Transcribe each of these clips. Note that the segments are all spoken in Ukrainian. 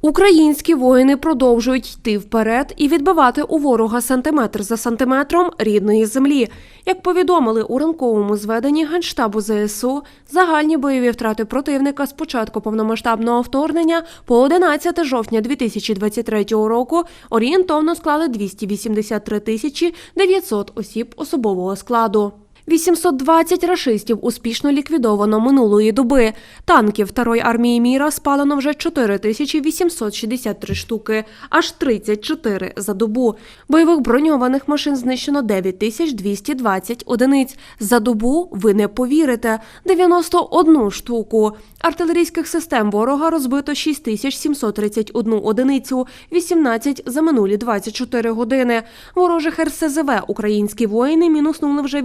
Українські воїни продовжують йти вперед і відбивати у ворога сантиметр за сантиметром рідної землі. Як повідомили у ранковому зведенні Генштабу ЗСУ, загальні бойові втрати противника з початку повномасштабного вторгнення по 11 жовтня 2023 року орієнтовно склали 283 тисячі 900 осіб особового складу. 820 рашистів успішно ліквідовано минулої доби. Танків Второї армії міра спалено вже 4863 штуки, аж 34 за добу. Бойових броньованих машин знищено 9220 одиниць. За добу ви не повірите 91 штуку. Артилерійських систем ворога розбито 6731 одиницю, 18 за минулі 24 години. Ворожих РСЗВ українські воїни мінуснули вже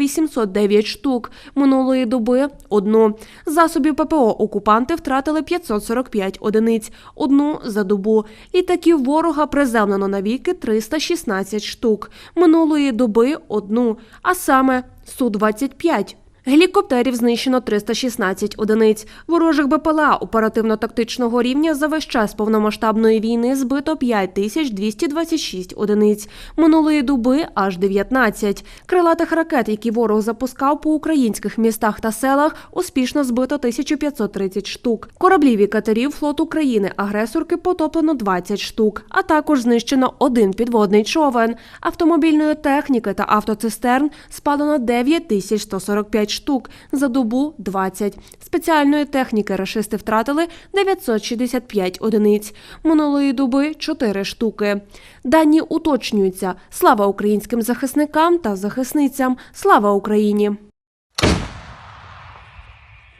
809 штук. Минулої доби – одну. Засобів ППО окупанти втратили 545 одиниць, одну за добу. Літаків ворога приземлено навіки 316 штук. Минулої доби – одну, а саме Су-25. Гелікоптерів знищено 316 одиниць. Ворожих БПЛА оперативно-тактичного рівня за весь час повномасштабної війни збито 5226 одиниць. Минулої доби аж 19. Крилатих ракет, які ворог запускав по українських містах та селах, успішно збито 1530 штук. Кораблів і катерів флоту країни-агресорки потоплено 20 штук, а також знищено один підводний човен. Автомобільної техніки та автоцистерн спалено 9145 штук, за добу 20. Спеціальної техніки рашисти втратили 965 одиниць. Минулої доби 4 штуки. Дані уточнюються. Слава українським захисникам та захисницям. Слава Україні!